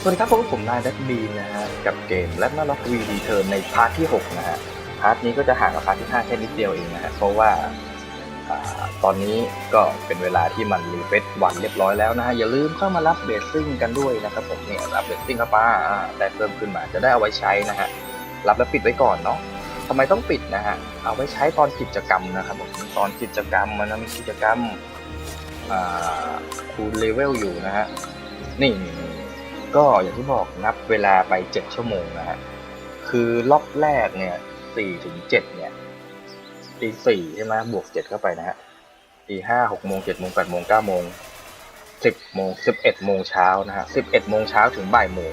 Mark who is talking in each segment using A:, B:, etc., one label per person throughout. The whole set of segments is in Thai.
A: สวัสดีครับพบกับผมนายแบ็คบีนนะฮะกับเกมและมาล็อกวีดีเทิร์นในพาร์ทที่ 6 นะฮะ พาร์ทนี้ก็จะห่างกับพาร์ทที่ 5 แค่นิดเดียวเองนะฮะ เพราะว่าตอนนี้ก็เป็นเวลาที่มันรีเฟซวันเรียบร้อยแล้วนะฮะ อย่าลืมเข้ามารับเบสซิ่งกันด้วยนะครับผมเนี่ยรับเบสซิ่งครับป้าอ่าได้เพิ่มขึ้นมาจะได้เอาไว้ใช้นะฮะ รับแล้วปิดไว้ก่อนเนาะทำไมต้องปิดนะฮะ เอาไว้ใช้ตอนกิจกรรมนะครับผมตอนกิจกรรมมันมีกิจกรรมคูณเลเวลอยู่นะฮะ นี่ ก็อย่างที่บอกนับเวลาไป 7 ชั่วโมงนะฮะ คือล็อกแรกเนี่ย4ถึง7เนี่ยตีสี่ใช่ไหมบวก 7 เข้าไปนะฮะตีห้าหกโมงเจ็ดโมงแปดโมงเก้าโมงสิบโมงสิบเอ็ดโมงเช้านะฮะสิบเอ็ดโมงเช้าถึงบ่ายโมง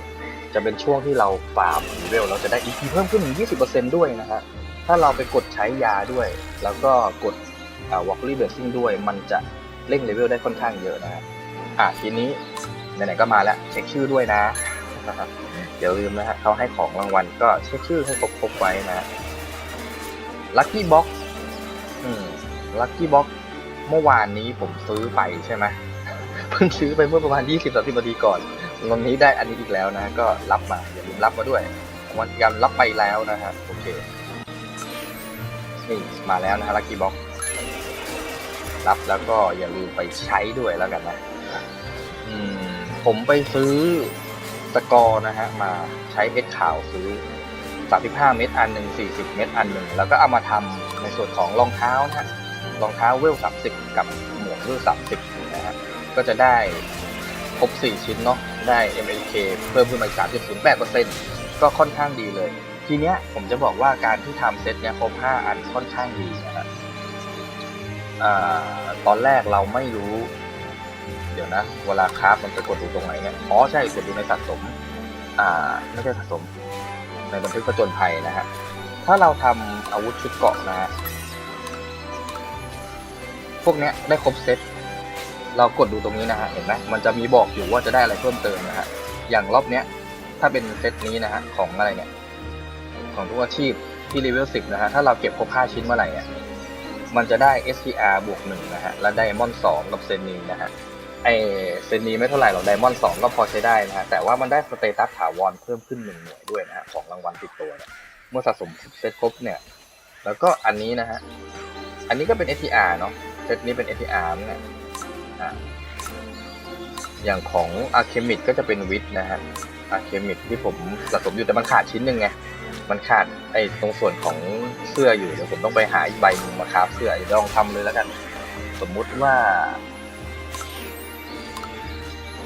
A: จะเป็นช่วงที่เราฟาร์มเลเวลเราจะได้ EP เพิ่มขึ้นถึง 20%ด้วยนะฮะถ้าเราไปกดใช้ยาด้วย แล้วก็กดวอลลี่เบสซิ่งด้วย มันจะเร่งเลเวลได้ค่อนข้างเยอะนะฮะอะทีนี้ ไหนๆก็มาแล้วเช็คชื่อด้วยนะนะครับเดี๋ยวลืมนะฮะเขาให้ของรางวัลก็เช็คชื่อให้ครบๆไว้นะลัคกี้บ็อกอืมลัคกี้บ็อกซ์เมื่อวานนี้ผมซื้อไปใช่ไหมเพิ่งซื้อไปเมื่อประมาณ 20-30นาทีก่อนวันนี้ได้อันนี้อีกแล้วนะ ก็รับมาอย่าลืมรับมาด้วยวันกันรับไปแล้วนะฮะโอเคนี่มาแล้วนะฮะลัคกี้บ็อกรับแล้วก็อย่าลืมไปใช้ด้วยแล้วกันนะ ผมไปซื้อสกอนะฮะมาใช้เอสข่าวซื้อ 35 เม็ดอันหนึ่ง40 เม็ดอันหนึ่งแล้วก็เอามาทำในส่วนของรองเท้านะฮะรองเท้าเวล 30 กับหมวกเวล 30 นะฮะก็จะได้ครบ 4 ชิ้นเนาะได้ MLK เพิ่มขึ้นมาอีก3.08%ก็ค่อนข้างดีเลย ทีเนี้ยผมจะบอกว่าการที่ทำเซตเนี้ยครบ 5 อันค่อนข้างดีนะฮะตอนแรกเราไม่รู้ เดี๋ยวนะ เวลาคราฟมันจะกดดูตรงไหนเนี่ยอ๋อใช่กดดูในสะสม อ่า ไม่ใช่สะสม ในบันทึกประจนภัยนะฮะ ถ้าเราทำอาวุธชุดเกาะนะฮะ พวกเนี้ยได้ครบเซต เรากดดูตรงนี้นะฮะ เห็นไหมมันจะมีบอกอยู่ว่าจะได้อะไรเพิ่มเติมนะฮะ อย่างรอบเนี้ย ถ้าเป็นเซตนี้นะฮะ ของอะไรเนี่ย ของทุกอาชีพที่เลเวล10นะฮะ ถ้าเราเก็บครบ5ชิ้นเมื่อไหร่อะมันจะได้ SPR บวกหนึ่งนะฮะ และไดมอนด์สองกับเซนีนะฮะ ไอเซนนี้ไม่เท่าไหร่หรอกไดมอนด์สองก็พอใช้ได้นะฮะแต่ว่ามันได้สเตตัสถาวรเพิ่มขึ้นหนึ่งหน่วยด้วยนะฮะของรางวัลติดตัวเนี่ยเมื่อสะสมเซตครบเนี่ย แล้วก็อันนี้นะฮะ อันนี้ก็เป็น STR เนาะเซตนี้เป็น STR นี่ยอ่าอย่างของอาร์เคมิดก็จะเป็นวิทนะฮะอาร์เคมิดที่ผมสะสมอยู่แต่มันขาดชิ้นหนึ่งไงมันขาดไอ้ตรงส่วนของเสื้ออยู่เดี๋ยวผมต้องไปหาอีกใบหนึ่งมาคราฟเสื้อเดี๋ยวลองทำเลยแล้วกัน สมมุติว่า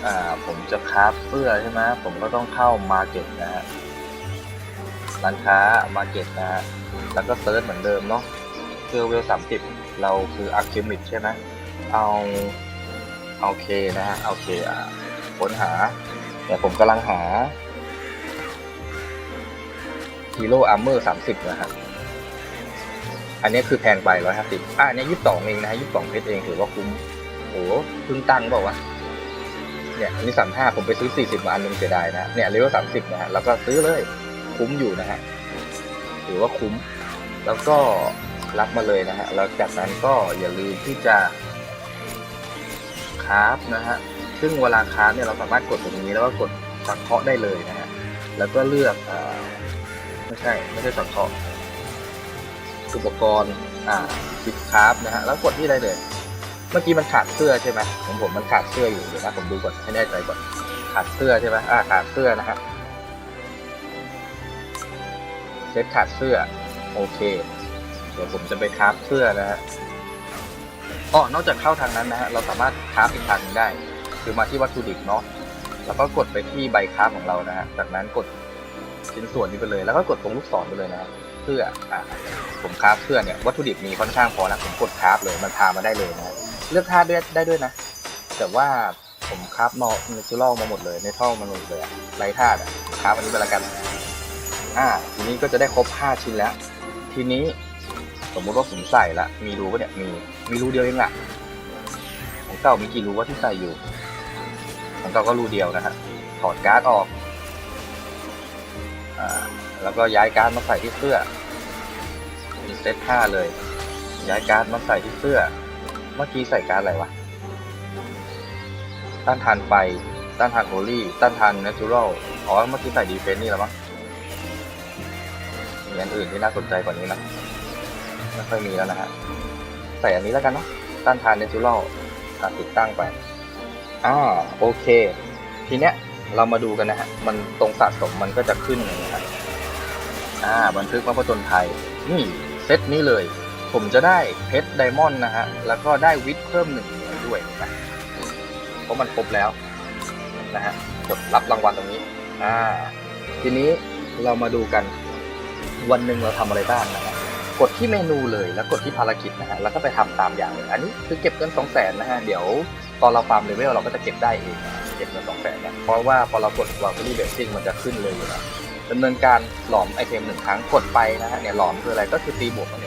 A: อ่าผมจะคราฟเสื้อใช่ไหมผมก็ต้องเข้ามาเก็ตนะฮะร้านค้ามาเก็ตนะฮะแล้วก็เซิร์ชเหมือนเดิมเนาะเสื้อเวลสามสิบเราคืออาร์คิมิดใช่ไหมเอาเอาเคนะฮะเอาเคอ่าค้นหาเดี๋ยผมกำลังหาฮีโร่อาร์เมอร์สามสิบนะฮะอันนี้คือแพงไปร้อยห้าสิบอะอันนี้ยี่สิบสองเองนะฮะยี่สิบสองเพชรเองถือว่าคุ้มโอ้โหเพิ่งตั้งบอกว่าวะ เนี่ยนนี้สามห้าผมไปซื้อสี่สิบมาอันหนึงเสียดายนะเนี่ยเลเวลสามสิบนะฮะแล้วก็ซื้อเลยคุ้มอยู่นะฮะถือว่าคุ้ม แล้วก็รับมาเลยนะฮะแล้วจากนั้นก็อย่าลืมที่จะคราฟนะฮะซึ่งเวลาคราฟเนี่ยเราสามารถกดตรงนี้แล้วก็กดสังเคราะห์ได้เลยนะฮะแล้วก็เลือกอ่าไม่ใช่ไม่ใช่สังเคราะห์อุปกรณ์อ่าคิดคราฟนะฮะแล้วกดที่ได้เลย เมื่อกี้มันขาดเสื้อใช่ไหมของผมมันขาดเสื้ออยู่เดี๋ยวนะผมดูก่อนให้แน่ใจก่อนขาดเสื้อใช่ไหมอ่าขาดเสื้อนะฮะเซตขาดเสื้อโอเค เดี๋ยวผมจะไปคราฟเสื้อนะฮะอ๋อนอกจากเข้าทางนั้นนะฮะเราสามารถคราฟอีกทางนึงได้ คือมาที่วัตถุดิบเนาะแล้วก็กดไปที่ใบคราฟของเรานะฮะจากนั้นกดชิ้นส่วนนี้ไปเลย แล้วก็กดตรงลูกศรไปเลยนะฮะเสื้ออ่าผมคราฟเสื้อเนี่ยวัตถุดิบมีค่อนข้างพอนะผมกดคราฟเลยมันพามาได้เลยนะ เลือกท่าด้ได้ด้วยนะ แต่ว่าผมคราฟนอเนเชอรัลมาหมดเลยในท่อมาหมดเลยอะไรท่าอะคราฟอันนี้ไปละกัน อ่า ทีนี้ก็จะได้ครบห้าชิ้นแล้ว ทีนี้สมมุติว่าผมใส่ละ มีรูปะเนี่ย มี มีรูเดียวเองละของเก่ามีกี่รูว่าที่ใส่อยู่ ของเก่าก็รูเดียวนะฮะ ถอดการ์ดออก อ่า แล้วก็ย้ายการ์ดมาใส่ที่เสื้อมีเซตห้าเลย ย้ายการ์ดมาใส่ที่เสื้อ เมื่อกี้ใส่การอะไรวะ ต้านทานไฟ ต้านทานโฮลี่ ต้านทานเน t ูรัลอ๋อ เมื่อกี้ใส่ดีเฟนนี่แหละมั้งมีอันอื่นที่น่าสนใจกว่านี้นะ ไม่ค่อยมีแล้วนะฮะ ใส่อันนี้แล้วกันเนาะ ต้านทานเน t ูรัลติดตั้งไปอ่าโอเค ทีเนี้ยเรามาดูกันนะฮะ มันตรงสะสมมันก็จะขึ้นนี้ครับอ่า บันทึกมาผจญภัยนี่เซตนี้เลย ผมจะได้เพชรไดมอนด์นะฮะ แล้วก็ได้วิทเพิ่มหนึ่งหน่วยด้วยนะเพราะมันครบแล้วนะฮะกดรับรางวัลตรงนี้ อ่า ทีนี้เรามาดูกันวันหนึ่งเราทำอะไรบ้างนะฮะกดที่เมนูเลยแล้วกดที่ภารกิจนะฮะแล้วก็ไปทำตามอย่างเลยอันนี้คือเก็บเงินสองแสนนะฮะเดี๋ยวตอนเราฟาร์มเลเวลเราก็จะเก็บได้เองเก็บเงินสองแสนเนี่ยเพราะว่าพอเรากดวาล k รี่เบสซิ่งมันจะขึ้นเลยอยู่แล้วดำเนินการหลอมไอเทมหนึ่งครั้งกดไปนะฮะเนี่ยหลอมคืออะไรก็คือตีบวกนั่นเอง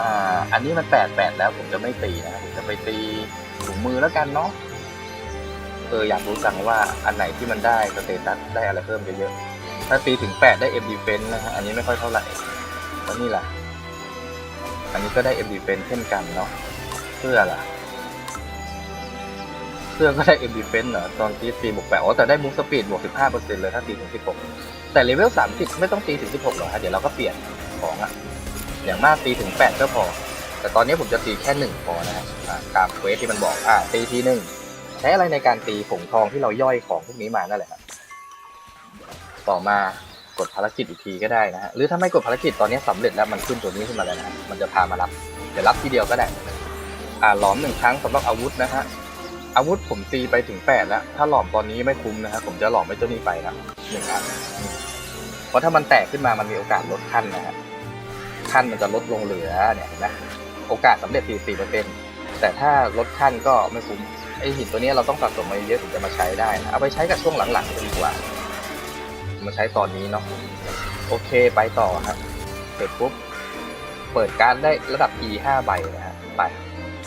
A: อ่า อันนี้มันแปดแปดแล้วผมจะไม่ตีนะผมจะไปตีถุงมือแล้วกันเนาะเอออยากรู้จังว่าอันไหนที่มันได้สเตตัสได้อะไรเพิ่มเยอะๆถ้าตีถึงแปดได้ M defense นนะฮะอันนี้ไม่ค่อยเท่าไหร่แล้วนี่ล่ะ อันนี้ก็ได้ M defense เช่นกันเนาะเสื้อล่ะเสื้อก็ได้ M defense เหรอตอนที่ตีบวกแปดอ๋อแต่ได้มูฟสปีดบวกสิบห้าเปอร์เซ็นต์เลยถ้าตีถึงสิบหกแต่เลเวลสามสิบไม่ต้องตีถึงสิบหกหรอกฮะเดี๋ยวเราก็เปลี่ยนของอะ อย่างมากตีถึงแปดก็พอ แต่ตอนนี้ผมจะตีแค่หนึ่งพอนะฮะอ่าตามเควสที่มันบอกอ่าตีทีหนึ่งใช้อะไรในการตีผงทองที่เราย่อยของพวกนี้มานั่นแหละครับต่อมากดภารกิจอีกทีก็ได้นะฮะหรือถ้าไม่กดภารกิจตอนนี้สำเร็จแล้วมันขึ้นตัวนี้ขึ้นมาแล้วนะมันจะพามารับเดี๋ยวรับทีเดียวก็ได้อ่าหลอมหนึ่งครั้งสำหรับอาวุธนะฮะอาวุธผมตีไปถึงแปดแล้วถ้าหลอมตอนนี้ไม่คุ้มนะฮะผมจะหลอมไม่เจ้านี้ไปนะหนึ่งอันเพราะถ้ามันแตกขึ้นมามันมีโอกาสลดขั้นนะฮะ ขั้นมันจะลดลงเหลือเนี่ยเห็นไหมโอกาสสำเร็จ 44%แต่ถ้าลดขั้นก็ไม่คุ้มไอหินตัวนี้เราต้องสะสมมาเยอะถึงจะมาใช้ได้นะเอาไปใช้กับช่วงหลังๆจะดีกว่า มาใช้ตอนนี้เนาะโอเคไปต่อฮะเสร็จปุ๊บเปิดการได้ระดับ E 5ใบนะฮะไป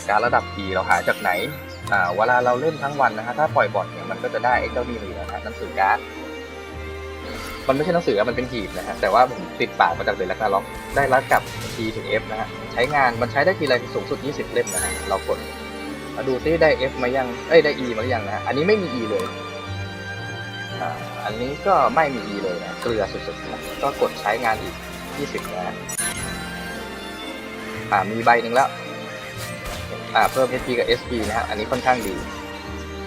A: การระดับ E เราหาจากไหนอ่าเวลาเราเล่นทั้งวันนะฮะถ้าปล่อยบอทเนี่ยมันก็จะได้ไอ้เจ้านี่เลยนะฮะหนังสือการ์ด มันไม่ใช่หนังสืออมันเป็นหีบนะฮะแต่ว่าผมติดปากมาจากเดลักนาล็อกได้รับกับ T ถึง F นะฮะใช้งานมันใช้ได้ทีไรสูงสุด 20 เล่มนะฮะเรากดมาดูซิได้ F มายังเอ้ยได้ E มายังนะฮะอันนี้ไม่มี E เลยอ่าอันนี้ก็ไม่มี E เลยนะเกลือสุดๆนะก็กดใช้งานอีก 20นะฮะอ่ามีใบหนึ่งแล้วอ่าเพิ่ม SP กับ SP นะฮะอันนี้ค่อนข้างดี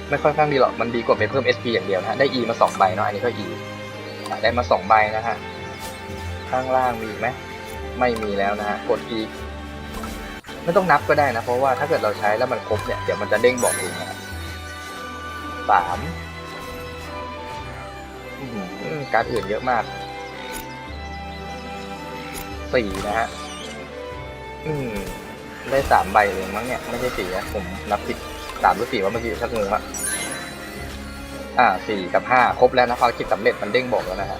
A: ไม่ค่อนข้างดีหรอกมันดีกว่าไปเพิ่ม SP อย่างเดียวนะฮะได้ E มาสองใบเนาะอันนี้ก็ E ได้มาสองใบนะฮะ ข้างล่างมีไหม ไม่มีแล้วนะฮะ กดอีก ไม่ต้องนับก็ได้นะ เพราะว่าถ้าเกิดเราใช้แล้วมันครบเนี่ย เดี๋ยวมันจะเด้งบอกเองนะสามการอื่นเยอะมากสี่นะฮะ อืม ได้สามใบเลยมั้งเนี่ย ไม่ใช่สี่นะผมนับผิดสามหรือสี่ว่าเมื่อกี้ชักงงละ อ่าสี่กับห้าครบแล้วนะภารกิจสำเร็จมันเด้งบอกแล้วนะฮะ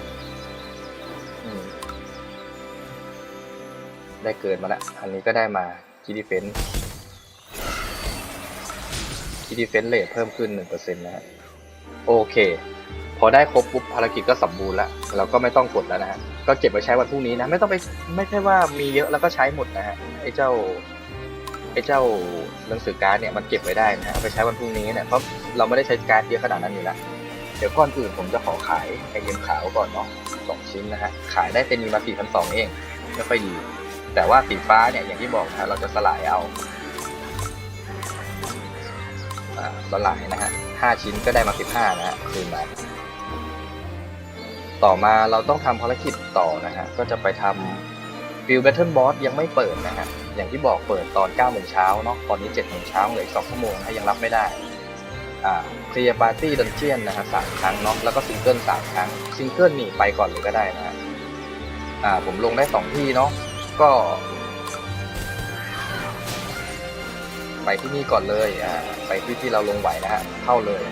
A: ได้เกินมาล้วอันนี้ก็ได้มาคีดีเฟนคีดีเฟนเลทเพิ่มขึ้นหนึ่งเปอร์เซ็นต์นะฮะโอเค พอได้ครบปุ๊บภารกิจก็สมบูรณ์แล้วเราก็ไม่ต้องกดแล้วนะฮะก็เก็บไว้ใช้วันพรุ่งนี้นะ ไม่ต้องไปไม่ใช่ว่ามีเยอะแล้วก็ใช้หมดนะฮะไอ้เจ้า ไอ้เจ้าหนังสือการ์ดเนี่ยมันเก็บไว้ได้นะเอาไปใช้วันพรุ่งนี้เนี่ยเพราะเราไม่ได้ใช้การ์ดเยอะขนาดนั้นอยู่แล้วเดี๋ยวก่อนอื่นผมจะขอขายไอเทมขาวก่อนเนาะสองชิ้นนะฮะขายได้เป็นมีมาสี่พันสองเองไม่ค่อยดี แต่ว่าสีฟ้าเนี่ยอย่างที่บอกนะฮะเราจะสลายเอาอ่าสลายนะฮะห้าชิ้นก็ได้มาสิบห้านะฮะคืนมาต่อมาเราต้องทำภารกิจต่อนะฮะก็จะไปทำฟิลแบทเทิลบอสยังไม่เปิดนะฮะ อย่างที่บอกเปิดตอน9โมงเช้าเนาะตอนนี้7โมงเช้าเหลืออีก2ชั่วโมงนะยังรับไม่ได้เคลียร์ปาร์ตี้ดันเจียนนะฮะสามครั้งเนาะแล้วก็ซิงเกิลสามครั้งซิงเกิลนี่ไปก่อนเลยก็ได้นะฮะอ่าผมลงได้สองที่เนาะก็ ไปที่นี่ก่อนเลยอ่าไปที่ที่เราลงไหวนะฮะเข้าเลย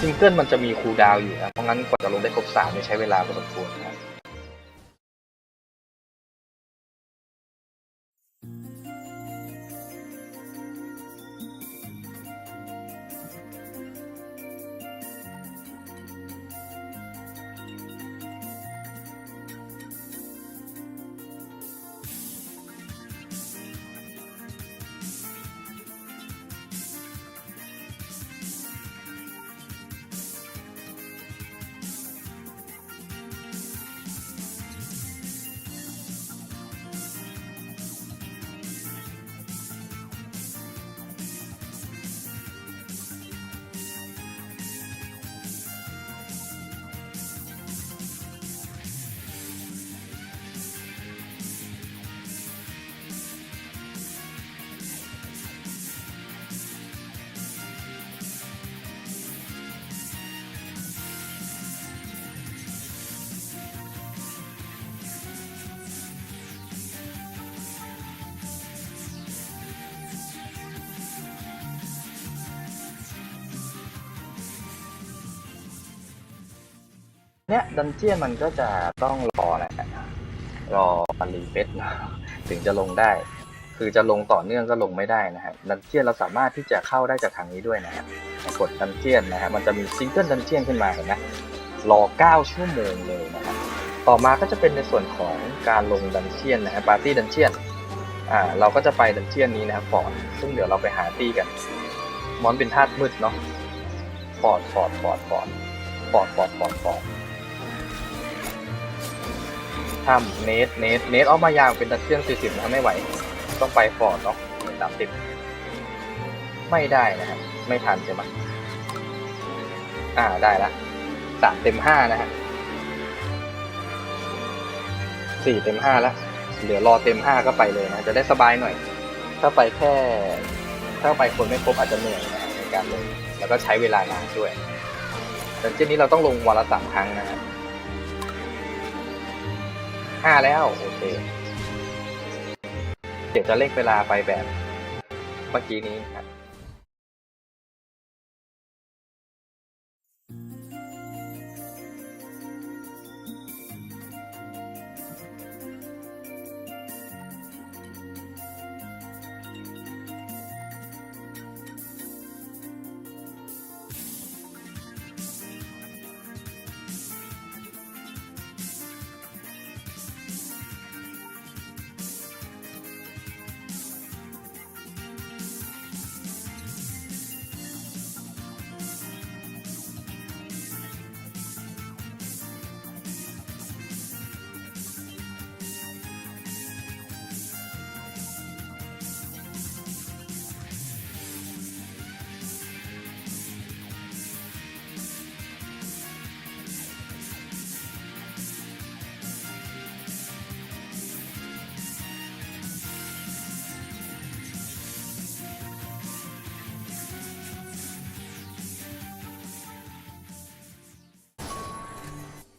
A: ซิงเกิลมันจะมีคูลดาวอยู่นะเพราะงั้นกว่าจะลงได้ครบสามนี่ใช้เวลาพอสมควรนะ เนี้ยดันเจียนมันก็จะต้องรอแหละรอมันรีเฟซถึงจะลงได้ คือจะลงต่อเนื่องก็ลงไม่ได้นะฮะดันเจียนเราสามารถที่จะเข้าได้จากทางนี้ด้วยนะฮะกดดันเจียนนะฮะมันจะมีซิงเกิลดันเจียนขึ้นมาเห็นไหมรอ 9 ชั่วโมงเลยนะฮะต่อมาก็จะเป็นในส่วนของการลงดันเจียนนะฮะปาร์ตี้ดันเจียน อ่า เราก็จะไปดันเจียนนี้นะครับฟอร์ดซึ่งเดี๋ยวเราไปหาตี้กัน มอนเป็นธาตุมืดเนาะฟอร์ดฟอร์ดฟอร์ดฟอร์ดฟอร์ดฟอร์ดฟอร์ดฟอร์ด ทำเนทเนทเนทออกมายางเป็นดันเจียน40นะไม่ไหว ต้องไปฟอร์ดเนาะสามสิบไม่ได้นะฮะไม่ทันใช่ไหมอ่าได้ละสามเต็มห้านะฮะสี่เต็มห้าล้วเหลือรอเต็มห้าก็ไปเลยนะจะได้สบายหน่อย ถ้าไปแค่ ถ้าไปคนไม่ครบอาจจะเหนื่อยนะในการลงแล้วก็ใช้เวลานานด้วยแต่เช่นนี้เราต้องลงวันละสามครั้งนะฮะ ห้าแล้วโอเคเดี๋ยวจะเร่งเวลาไปแบบเมื่อกี้นี้ครับ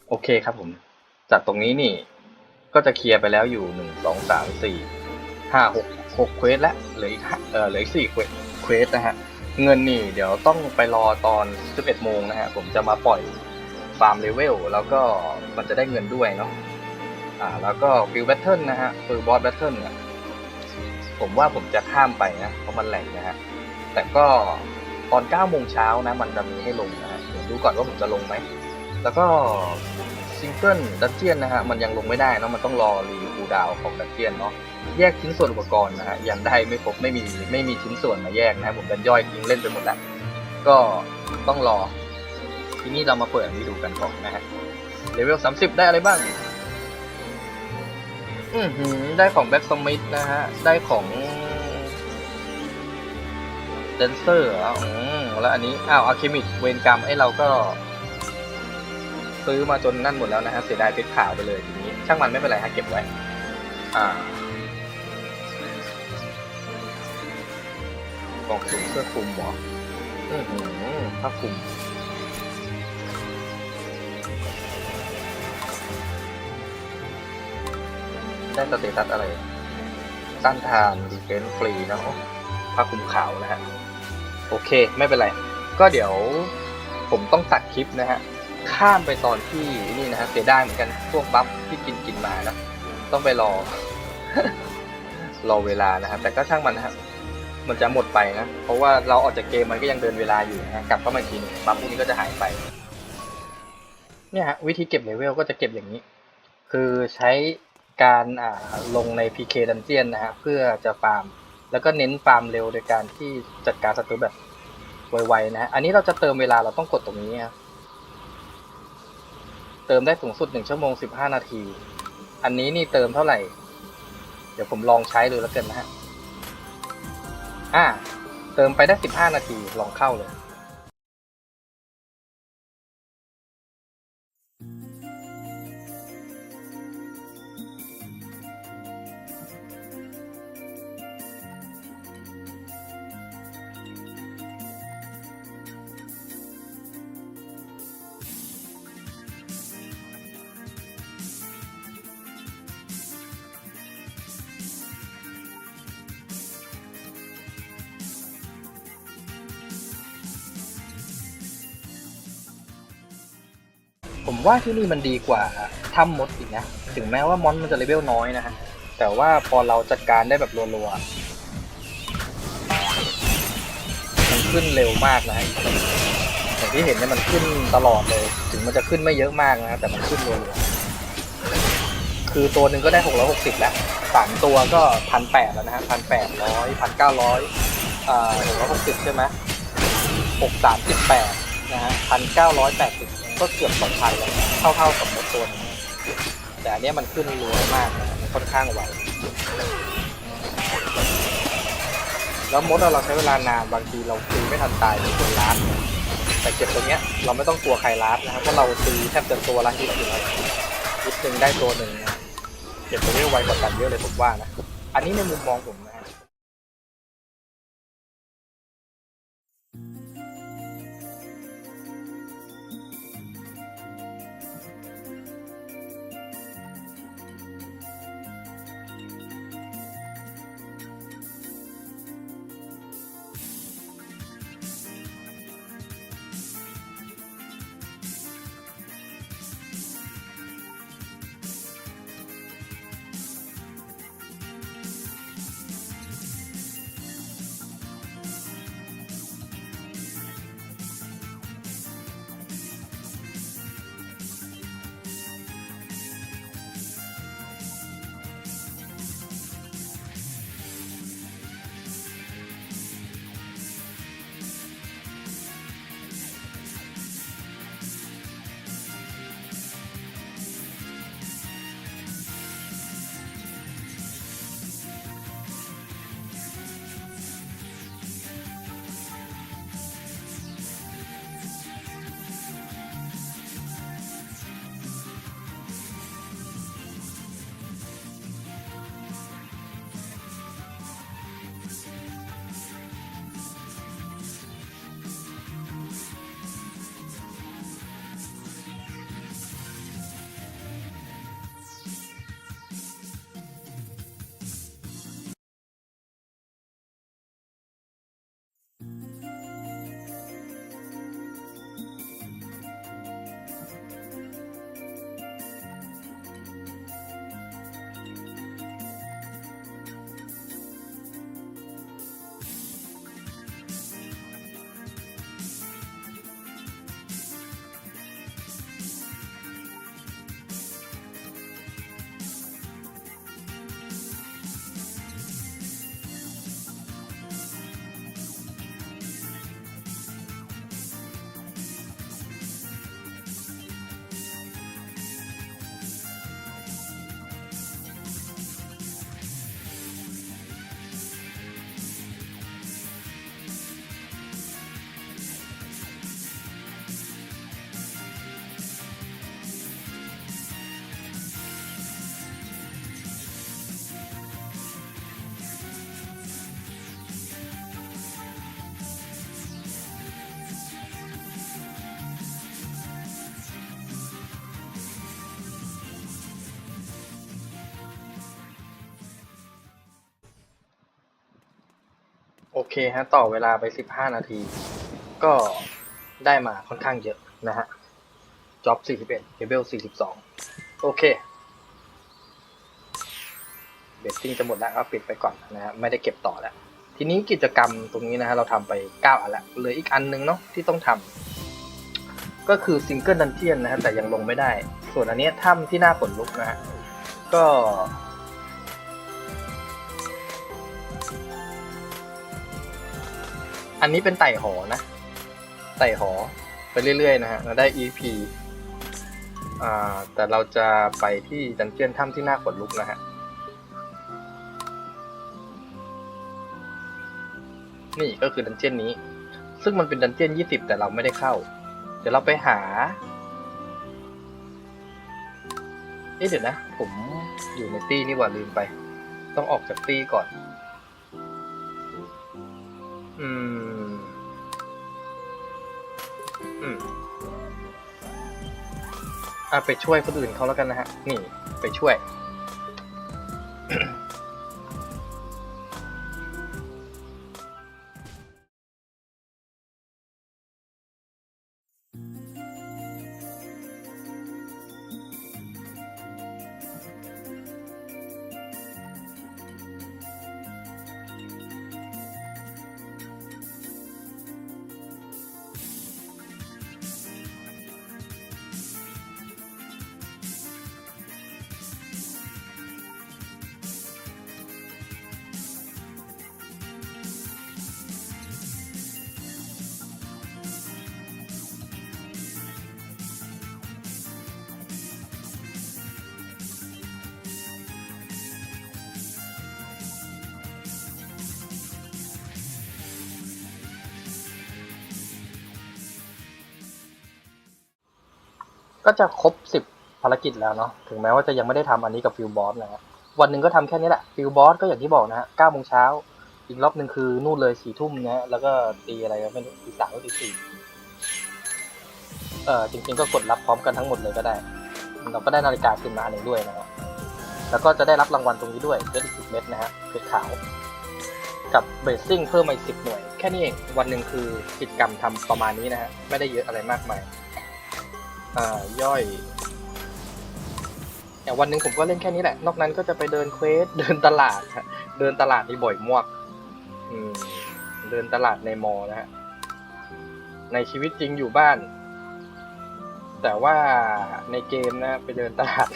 A: โอเคครับผม จากตรงนี้นี่ ก็จะเคลียร์ไปแล้วอยู่หนึ่งสองสามสี่ห้าหกหกเควสแล้วเหลืออีกเออเหลืออีกสี่เควสเควสนะฮะเงินนี่เดี๋ยวต้องไปรอตอน 11 โมงนะฮะ ผมจะมาปล่อยฟาร์มเลเวลแล้วก็มันจะได้เงินด้วยเนาะอ่าแล้วก็ฟิลแบทเทิลนะฮะฟิลบอสแบทเทิลเนี่ยผมว่าผมจะข้ามไปนะ เพราะมันแหลกนะฮะ แต่ก็ตอน 9 โมงเช้านะ มันจะมีให้ลงนะฮะเดี๋ยวดูก่อนว่าผมจะลงไหม แล้วก็ซิงเกิลดันเจียนนะฮะมันยังลงไม่ได้เนอะมันต้องรอรีคูดาวของดันเจียนเนาะแยกชิ้นส่วนอุปกรณ์นะฮะยังได้ไม่ครบไม่มีไม่มีชิ้นส่วนมาแยกนะฮะผมดันย่อยทิ้งเล่นไปหมดแล้วก็ต้องรอ ทีนี้เรามาเปิดอันนี้ดูกันก่อนนะฮะเลเวล30 ได้อะไรบ้าง อือหือได้ของแบ็กสมิธนะฮะ ได้ของเดนเซอร์อะอืมแล้วอันนี้ อ้าวอะเคมิดเวนกรรมไอ้เราก็ ซื้อมาจนนั่นหมดแล้วนะฮะเสียดายเพชรขาวไปเลยทีนี้ ช่างมันไม่เป็นไรฮะเก็บไว้ อ่ากล่องสุ่มเสื้อคลุมหรออือหือผ้าคลุมได้สเตตัสอะไรต้านทานดีเฟนฟรีนะผ้าคลุมขาวนะฮะ โอเค ไม่เป็นไร ก็เดี๋ยวผมต้องตัดคลิปนะฮะ ข้ามไปตอนที่นี่นะฮะเสียดายเหมือนกันพวกบัฟที่กินกินมานะต้องไปรอ รอเวลานะฮะแต่ก็ช่างมันนะฮะมันจะหมดไปนะ เพราะว่าเราออกจากเกมมันก็ยังเดินเวลาอยู่นะกลับเข้ามากทีนึงบัฟพวกนี้ก็จะหายไป เนี่ยฮะวิธีเก็บเลเวลก็จะเก็บอย่างนี้ คือใช้การอ่าลงใน PK Dungeon นะฮะเพื่อจะฟาร์ม แล้วก็เน้นฟาร์มเร็วโดยการที่จัดการศัตรูแบบไวๆนะฮะอันนี้เราจะเติมเวลาเราต้องกดตรงนี้ครับ เติมได้สูงสุดหนึ่งชั่วโมงสิบห้านาที อันนี้นี่เติมเท่าไหร่ เดี๋ยวผมลองใช้ดูแล้วกันนะฮะ อ่า เติมไปได้สิบห้านาทีลองเข้าเลย
B: ผมว่าที่นี่มันดีกว่าถ้ำมดอีกนะ ถึงแม้ว่ามอนมันจะเลเวลน้อยนะฮะ แต่ว่าพอเราจัดการได้แบบรัวๆ มันขึ้นเร็วมากนะฮะอย่างที่เห็นเนี่ยมันขึ้นตลอดเลย ถึงมันจะขึ้นไม่เยอะมากนะแต่มันขึ้นรัวๆ คือตัวหนึ่งก็ได้ 660 แล้วสามตัวก็พันแปดแล้วนะฮะพันแปดร้อยพันเก้าร้อยอ่าหกร้อยหกสิบใช่ไหมหกสามสิบแปดนะฮะพันเก้าร้อยแปดสิบ ก็เกือบสองพันแล้วเท่าๆกับมดตัวนี้แต่อันนี้มันขึ้นรัวมากนะมันค่อนข้างไวแล้วมดเราใช้เวลานานบางทีเราตีไม่ทันตายเป็นคนล้านแต่เก็บตรงเนี้ยเราไม่ต้องกลัวใครล้านนะครับเพราะเราตีแทบจะตัวละฮิตอยู่แล้วฮิตหนึ่งได้ตัวหนึ่งเก็บตัวนี้ไวกว่ากันเยอะเลยผมว่านะอันนี้ในมุมมองผม ฮะโอเคฮะ ต่อเวลาไป 15 นาที ก็ได้มาค่อนข้างเยอะนะฮะจ็อบ41เลเวล42 โอเค เบสติ้งจะหมดแล้วก็ปิดไปก่อนนะฮะ ไม่ได้เก็บต่อแล้ว ทีนี้กิจกรรมตรงนี้นะฮะ เราทำไป 9 อันละเหลืออีกอันนึงเนาะที่ต้องทำก็คือซิงเกิลดันเจียนนะฮะ แต่ยังลงไม่ได้ ส่วนอันนี้ถ้ำที่น่าขนลุกนะฮะ ก็ อันนี้เป็นไต่หอนะ ไต่หอไปเรื่อยๆนะฮะเราได้ EP อ่าแต่เราจะไปที่ดันเจียนถ้ำที่น่าขนลุกนะฮะ นี่ก็คือดันเจียนนี้ ซึ่งมันเป็นดันเจียน20แต่เราไม่ได้เข้า เดี๋ยวเราไปหาเอ๊ะเดี๋ยวนะ ผมอยู่ในตี้นี่หว่าลืมไป ต้องออกจากตี้ก่อน อืม อืมอะไปช่วยคนอื่นเขาแล้วกันนะฮะ นี่ไปช่วย ก็จะครบสิบภารกิจแล้วเนาะถึงแม้ว่าจะยังไม่ได้ทำอันนี้กับฟิลบอสนะฮะวันหนึ่งก็ทำแค่นี้แหละฟิลบอสก็อย่างที่บอกนะฮะเก้าโมงเช้าอีกรอบหนึ่งคือนู่นเลยสี่ทุ่มนะฮะแล้วก็ตีอะไรก็ไม่รู้ตีสามหรือตีสี่เออจริงๆก็กดรับพร้อมกันทั้งหมดเลยก็ได้ เราก็ได้นาฬิกาขึ้นมาหนึ่งด้วยนะฮะแล้วก็จะได้รับรางวัลตรงนี้ด้วยเพชรอีกสิบเม็ดนะฮะเพชรขาว กับเบสซิ่งเพิ่มมาอีกสิบหน่วย แค่นี้เองวันหนึ่งคือกิจกรรมทำประมาณนี้นะฮะไม่ได้เยอะอะไรมากมาย อ่าย่อยอย่างวันหนึ่งผมก็เล่นแค่นี้แหละ นอกนั้นก็จะไปเดินเควส เดินตลาดฮะเดินตลาดนี่บ่อยมากอืมเดินตลาดในมอนะฮะ ในชีวิตจริงอยู่บ้าน แต่ว่าในเกมนะไปเดินตลาด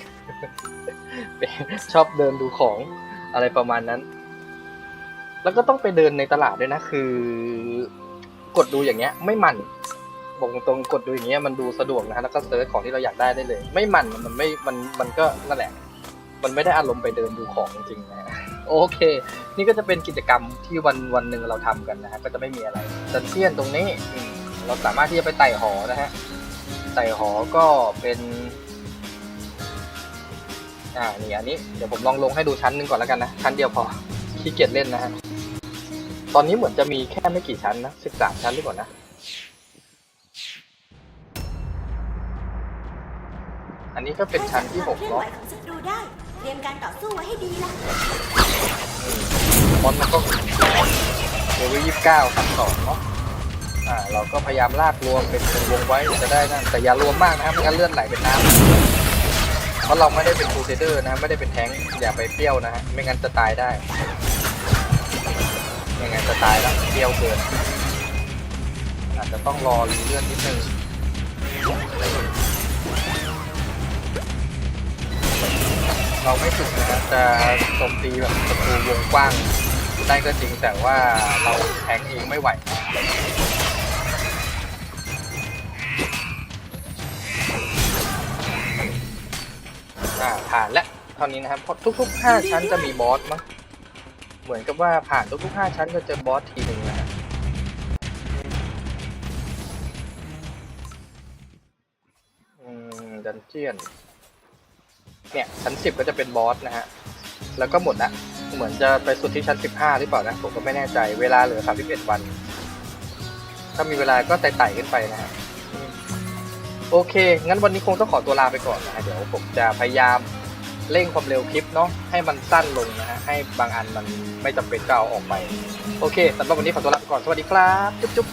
B: ชอบเดินดูของอะไรประมาณนั้น แล้วก็ต้องไปเดินในตลาดด้วยนะ คือกดดูอย่างเงี้ย ไม่มัน บอกตรงๆกดดูอย่างเงี้ยมันดูสะดวกนะฮะแล้วก็เซิร์ชของที่เราอยากได้ได้เลย ไม่มันมันไม่มันมันก็นั่นแหละ มันไม่ได้อารมณ์ไปเดินดูของจริงๆนะโอเค นี่ก็จะเป็นกิจกรรมที่วันวันหนึ่งเราทำกันนะฮะก็จะไม่มีอะไรดันเจียนตรงนี้เราสามารถที่จะไปไต่หอนะฮะไต่หอก็เป็นอ่านี่อันนี้เดี๋ยวผมลองลงให้ดูชั้นหนึ่งก่อนแล้วกันนะชั้นเดียวพอขี้เกียจเล่นนะฮะตอนนี้เหมือนจะมีแค่ไม่กี่ชั้นนะสิบสามชั้นหรือเปล่านะ อันนี้ก็เป็นชั้นที่หก
C: เคลื่อนไหว
B: เนาะ
C: ของศัตรูได้เตรียมการต่อสู้ไว้ให้ดีล่ะ
B: มอนมันก็เลเวลยี่สิบเก้าขั้นสองเนาะอ่าเราก็พยายามลากรวมเป็นเป็นวงไว้จะได้นั่นแต่อย่ารวมมากนะครับไม่งั้นเลือดไหลเป็นน้ำเพราะเราไม่ได้เป็นครูเซเดอร์นะไม่ได้เป็นแท้งค์อย่าไปเปรี้ยวนะฮะไม่งั้นจะตายได้ไม่งั้นจะตายแล้วเปรี้ยวเกินอาจจะต้องรอรีเลื่อนนิดนึง เราไม่ถึงนะจะโจมตีแบบศัตรูวงกว้างได้ก็จริงแต่ว่าเราแทงเองไม่ไหวอ่าผ่านแล้วเท่านี้นะครับเพราะทุกๆ 5 ชั้นจะมีบอสมั้งเหมือนกับว่าผ่านทุกๆ 5 ชั้นจะเจอบอสทีหนึ่งนะฮะอืมดันเจียน เนี่ยชั้น10ก็จะเป็นบอสนะฮะแล้วก็หมดละเหมือนจะไปสุดที่ชั้น15หรือเปล่านะผมก็ไม่แน่ใจเวลาเหลือ31วัน ถ้ามีเวลาก็ไต่ๆขึ้นไปนะฮะโอเค งั้นวันนี้คงต้องขอตัวลาไปก่อนนะฮะ เดี๋ยวผมจะพยายามเร่งความเร็วคลิปเนาะ ให้มันสั้นลงนะฮะ ให้บางอันมันไม่จำเป็นก็เอาออกไป โอเคสำหรับวันนี้ขอตัวลาไปก่อน สวัสดีครับ จุ๊บ